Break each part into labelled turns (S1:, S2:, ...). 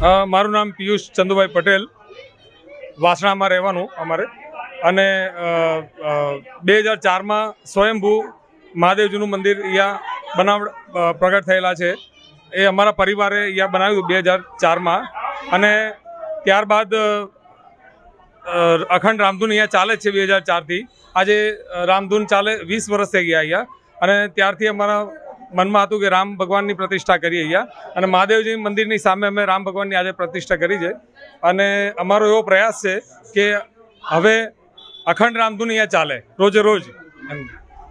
S1: મારું નામ પિયુષ ચંદુભાઈ પટેલ. વાસણામાં રહેવાનું અમારે. અને બે હજાર ચારમાં સ્વયંભૂ મહાદેવજીનું મંદિર અહીંયા બનાવ પ્રગટ થયેલા છે. એ અમારા પરિવારે અહીંયા બનાવ્યું બે હજાર ચારમાં અને ત્યારબાદ અખંડ રામધૂન અહીંયા ચાલે છે બે હજાર ચારથી આજે રામધૂન ચાલે, વીસ વર્ષ થઈ ગયા અહીંયા. અને ત્યારથી અમારા મનમાં હતું કે રામ ભગવાનની પ્રતિષ્ઠા કરી અહીંયા. અને મહાદેવજી મંદિરની સામે અમે રામ ભગવાનની આજે પ્રતિષ્ઠા કરી છે. અને અમારો એવો પ્રયાસ છે કે હવે અખંડ રામધૂન અહીંયા ચાલે, રોજે રોજ.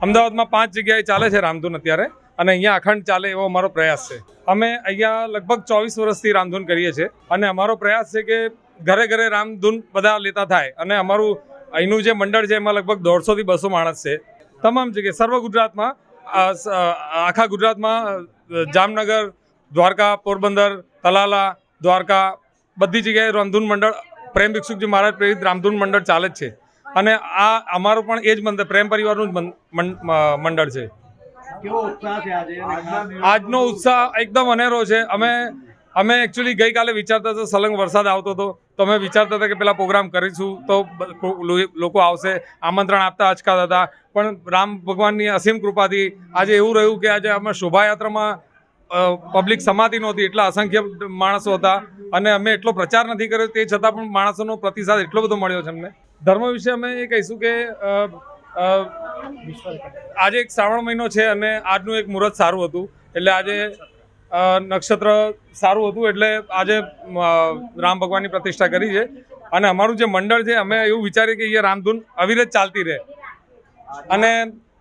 S1: અમદાવાદમાં પાંચ જગ્યાએ ચાલે છે રામધૂન અત્યારે, અને અહીંયા અખંડ ચાલે એવો અમારો પ્રયાસ છે. અમે અહીંયા લગભગ ચોવીસ વર્ષથી રામધૂન કરીએ છીએ. અને અમારો પ્રયાસ છે કે ઘરે ઘરે રામધૂન બધા લેતા થાય. અને અમારું અહીંનું જે મંડળ છે, એમાં લગભગ દોઢસોથી બસો માણસ છે. તમામ જગ્યાએ, સર્વ ગુજરાતમાં આખા ગુજરાતમાં જામનગર દ્વારકા પોરબંદર તલાલા દ્વારકા બધી જગ્યાએ રામધૂન મંડળ પ્રેમ ભિક્ષુકજી મહારાજ પ્રેરિત રામધૂન મંડળ ચાલે જ છે. અને આ અમારું પણ એ જ મંદિર પ્રેમ પરિવારનું જ મંડળ છે. આજનો ઉત્સાહ એકદમ અનેરો છે. અમે અમે એકચ્યુઅલી ગઈકાલે વિચારતા હતા, સલંગ વરસાદ આવતો હતો. તો અમે વિચારતા હતા કે પેલા પ્રોગ્રામ કરીશું, તો લોકો આવશે, આમંત્રણ આપતા અચકાતા હતા. પણ રામ ભગવાનની અસીમ કૃપાથી આજે એવું રહ્યું કે આજે અમે શોભાયાત્રામાં પબ્લિક સમાતી નહોતી, એટલા અસંખ્ય માણસો હતા. અને અમે એટલો પ્રચાર નથી કર્યો, તે છતાં પણ માણસોનો પ્રતિસાદ એટલો બધો મળ્યો છે અમને. ધર્મ વિશે અમે એ કહીશું કે આજે એક શ્રાવણ મહિનો છે અને આજનું એક મુહૂર્ત સારું હતું. એટલે આજે નક્ષત્ર સારું હતું એટલે આજે રામ ભગવાનની પ્રતિષ્ઠા કરી છે. અને અમારું જે મંડળ છે, અમે એવું વિચારીએ કે અહીંયા રામધૂન અવિરત ચાલતી રહે. અને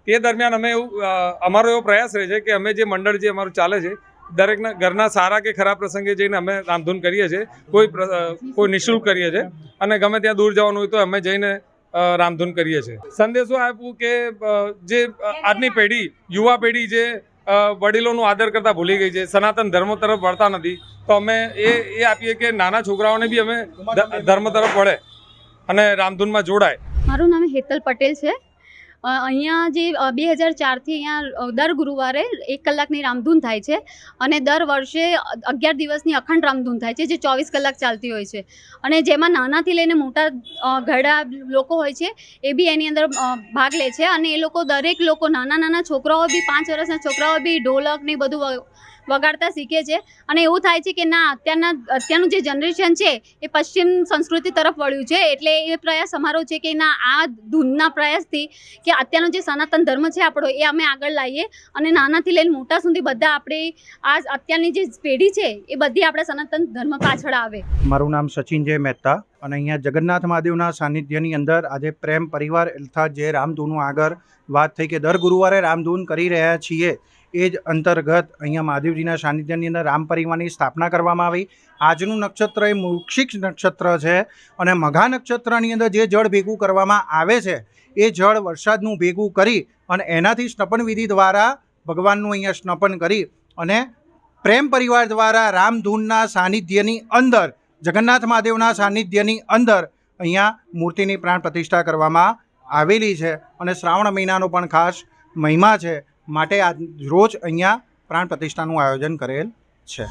S1: તે દરમિયાન અમે એવું અમારો એવો પ્રયાસ રહે છે કે અમે જે મંડળ જે અમારું ચાલે છે, દરેકના ઘરના સારા કે ખરાબ પ્રસંગે જઈને અમે રામધૂન કરીએ છીએ. કોઈ કોઈ નિઃશુલ્ક કરીએ છીએ. અને ગમે ત્યાં દૂર જવાનું હોય તો અમે જઈને રામધૂન કરીએ છીએ. સંદેશો આપ્યું કે જે આજની પેઢી, યુવા પેઢી જે વડીલોનું આદર કરતા ભૂલી ગઈ છે. સનાતન ધર્મ તરફ વળતા નથી. તો અમે એ એ આપીએ કે નાના છોકરાઓને બી અમે ધર્મ તરફ વળે અને રામધૂનમાં જોડાય.
S2: મારું નામ હેતલ પટેલ છે. અહીંયા જે બે હજાર ચારથી અહીંયા દર ગુરુવારે એક કલાકની રામધૂન થાય છે અને દર વર્ષે અગિયાર દિવસની અખંડ રામધૂન થાય છે, જે ચોવીસ કલાક ચાલતી હોય છે. અને જેમાં નાનાથી લઈને મોટા ઘરડા લોકો હોય છે, એ બી એની અંદર ભાગ લે છે અને એ લોકો દરેક લોકો નાના નાના છોકરાઓ બી, પાંચ વર્ષના છોકરાઓ બી ઢોલક ને બધું વગાડતા શીખે છે. અને એવું થાય છે કે ના, અત્યારના, અત્યારનું જે જનરેશન છે, એ પશ્ચિમ સંસ્કૃતિ તરફ વળ્યું છે, એટલે એ પ્રયાસ અમારો છે કે ના, આ ધૂનના પ્રયાસથી કે અત્યારનો જે સનાતન ધર્મ છે આપણો, એ અમે આગળ લાવીએ અને નાનાથી લઈને મોટા સુધી બધા આપણે આ અત્યારની જે પેઢી છે, એ બધી આપણા સનાતન ધર્મ પાછળ આવે.
S3: મારું નામ સચિન જય મહેતા અને અહીંયા જગન્નાથ મહાદેવના સાનિધ્યની અંદર આજે પ્રેમ પરિવાર, અર્થાત જે રામધૂનું આગળ વાત થઈ કે દર ગુરુવારે રામધૂન કરી રહ્યા છીએ એ જ અંતર્ગત અહીંયા મહાદેવજીના સાનિધ્યની અંદર રામ પરિવારની સ્થાપના કરવામાં આવી. આજનું નક્ષત્ર એ મૂક્ષિક નક્ષત્ર છે અને મઘા નક્ષત્રની અંદર જે જળ ભેગું કરવામાં આવે છે, એ જળ વરસાદનું ભેગું કરી અને એનાથી સ્નપન વિધિ દ્વારા ભગવાનનું અહીંયા સ્નપન કરી અને પ્રેમ પરિવાર દ્વારા રામધૂનના સાનિધ્યની અંદર, જગન્નાથ મહાદેવના સાનિધ્યની અંદર અહીંયા મૂર્તિની પ્રાણ પ્રતિષ્ઠા કરવામાં આવેલી છે અને શ્રાવણ મહિનાનો પણ ખાસ મહિમા છે. માટે આજ રોજ અહીંયા પ્રાણ પ્રતિષ્ઠાનું આયોજન કરેલ છે.